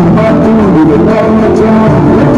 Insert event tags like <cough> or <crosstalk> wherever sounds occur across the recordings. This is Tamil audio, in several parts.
I'm about to do the love of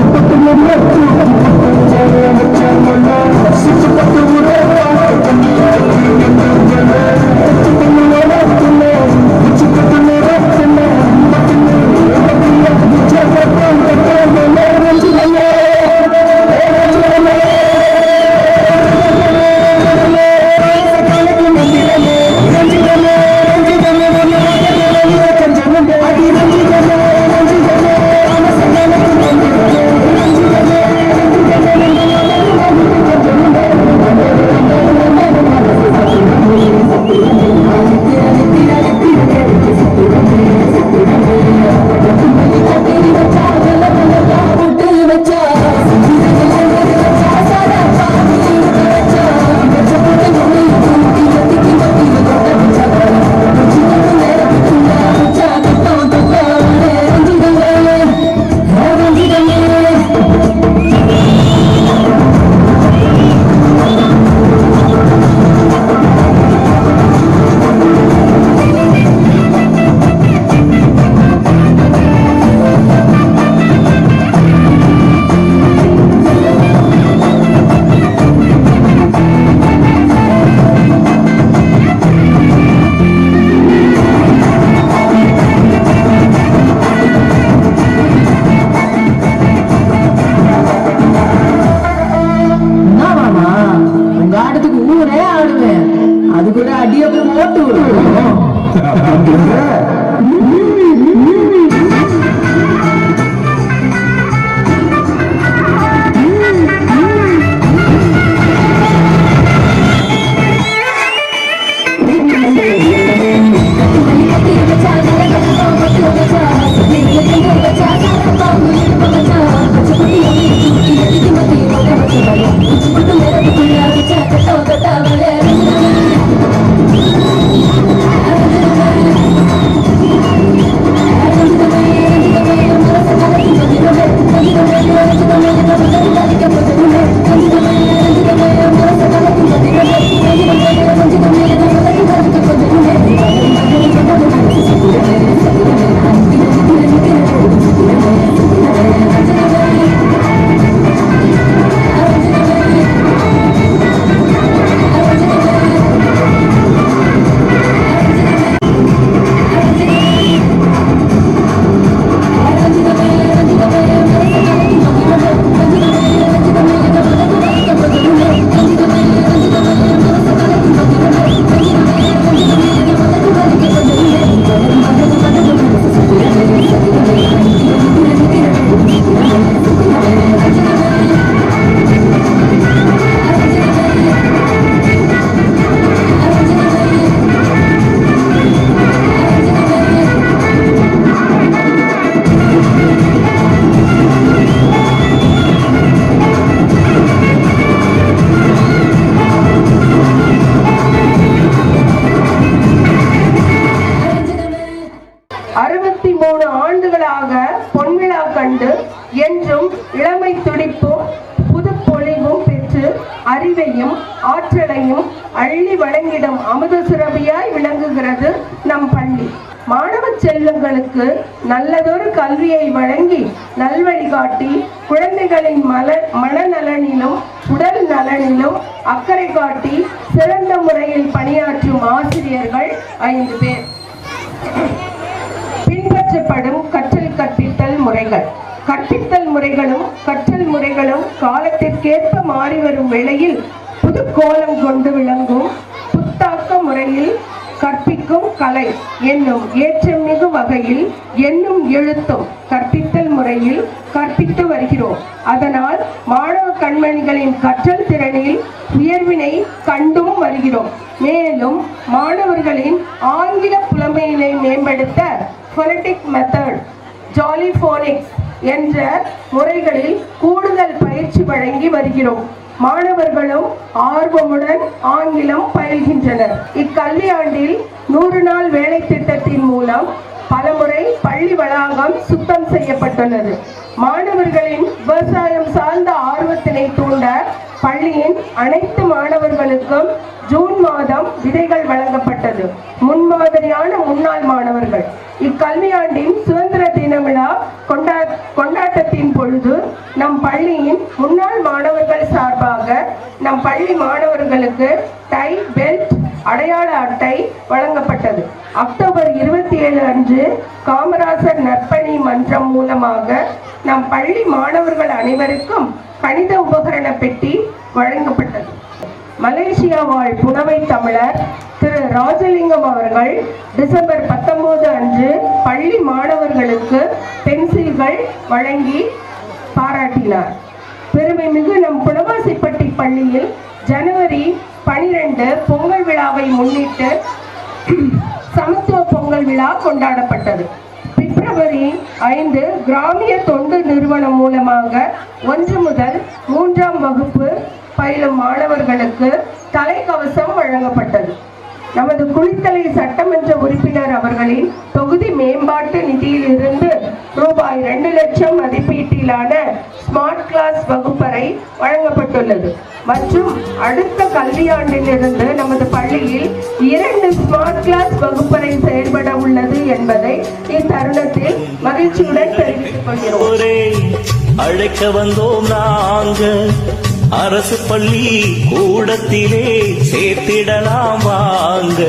ஆட்டு <laughs> அறுபத்தி மூணு ஆண்டுகளாக பொன்விழா கண்டு என்றும் இளமை துடிப்பும் புதுப்பொழிவும் பெற்று அறிவையும் ஆற்றலையும் அள்ளி வழங்கிடும் அமுத சுரபியாய் விளங்குகிறது நம் பள்ளி. மாணவ செல்வங்களுக்கு நல்லதொரு கல்வியை வழங்கி நல்வழி காட்டி குழந்தைகளின் மல மனநலனிலும் உடல் நலனிலும் அக்கறை காட்டி சிறந்த முறையில் பணியாற்றும் ஆசிரியர்கள் ஐந்து பேர். முறைகள். கற்பித்தல் முறைகளும் கற்றல் முறைகளும் காலத்திற்கேற்ப மாறி வரும் வேளையில் புது கோலம் கொண்டு விளங்கும் புத்தாக்க முறையில் கற்பிக்கும் கலை என்னும் ஏற்றமிகு வகையில் என்னும் எழுத்தும் கற்பித்தல் முறையில் கற்பித்து வருகிறோம். அதனால் மாணவ கண்மணிகளின் கற்றல் திறனில் உயர்வினை கண்டும் வருகிறோம். மேலும் மாணவர்களின் ஆங்கில புலமையினை மேம்படுத்த ஃபொனடிக் மெத்தட் ஜாலிஃபோனிக்ஸ் என்ற முறைகளில் கூடுதல் பயிற்சி வழங்கி வருகிறோம். மாணவர்களும் ஆர்வமுடன் ஆங்கிலம் பயில்கின்றனர். இக்கல்வியாண்டில் நூறு நாள் வேலை திட்டத்தின் மூலம் பலமுறை பள்ளி வளாகம் சுத்தம் செய்யப்பட்டுள்ளது. மாணவர்களின் விவசாயம் சார்ந்த ஆர்வத்தினை தூண்ட பள்ளியின் அனைத்து மாணவர்களுக்கும் ஜூன் மாதம் விதைகள் வழங்கப்பட்டது. முன்மாதிரியான முன்னாள் மாணவர்கள். இக்கல்வியாண்டின் சுதந்திர தின விழா கொண்டா கொண்டாட்டத்தின் பொழுது நம் பள்ளியின் முன்னாள் மாணவர்கள் சார்பாக நம் பள்ளி மாணவர்களுக்கு டை பெல்ட் அடையாள அட்டை வழங்கப்பட்டது. அக்டோபர் இருபத்தி ஏழு அன்று காமராசர் நற்பணி மன்றம் மூலமாக நம் பள்ளி மாணவர்கள் அனைவருக்கும் கணித உபகரண பெட்டி வழங்கப்பட்டது. மலேசியா வாழ் புனவை தமிழர் திரு ராஜலிங்கம் அவர்கள் டிசம்பர் பத்தொன்பது அன்று பள்ளி மாணவர்களுக்கு பென்சில்கள் வழங்கி பாராட்டினார். பெருமைமிகு நம் புனவாசிப்பட்டி பள்ளியில் ஜனவரி பனிரெண்டு பொங்கல் விழாவை முன்னிட்டு சமத்துவ பொங்கல் விழா கொண்டாடப்பட்டது. பிப்ரவரி ஐந்து கிராமிய தொண்டு நிறுவனம் மூலமாக ஒன்று முதல் மூன்றாம் வகுப்பு பயிலும் மாணவர்களுக்கு தலைக்கவசம் வழங்கப்பட்டது. நமது குளித்தலை சட்டமன்ற உறுப்பினர் அவர்களின் தொகுதி மேம்பாட்டு நிதியிலிருந்து ரூபாய் இரண்டு லட்சம் மதிப்பீட்டிலான ஸ்மார்ட் கிளாஸ் வகுப்பறை வழங்கப்பட்டுள்ளது. மற்றும் அடுத்த கல்வியாண்டிலிருந்து நமது பள்ளியில் இரண்டு ஸ்மார்ட் கிளாஸ் வகுப்பறை செயல்பட உள்ளது என்பதை இத்தருணத்தில் மகிழ்ச்சியுடன் தெரிவித்துக் கொள்கிறோம். அழைக்க வந்தோம் நாங்கள். அரசு பள்ளி கூடத்திலே சேர்த்திடலாம் வாங்க.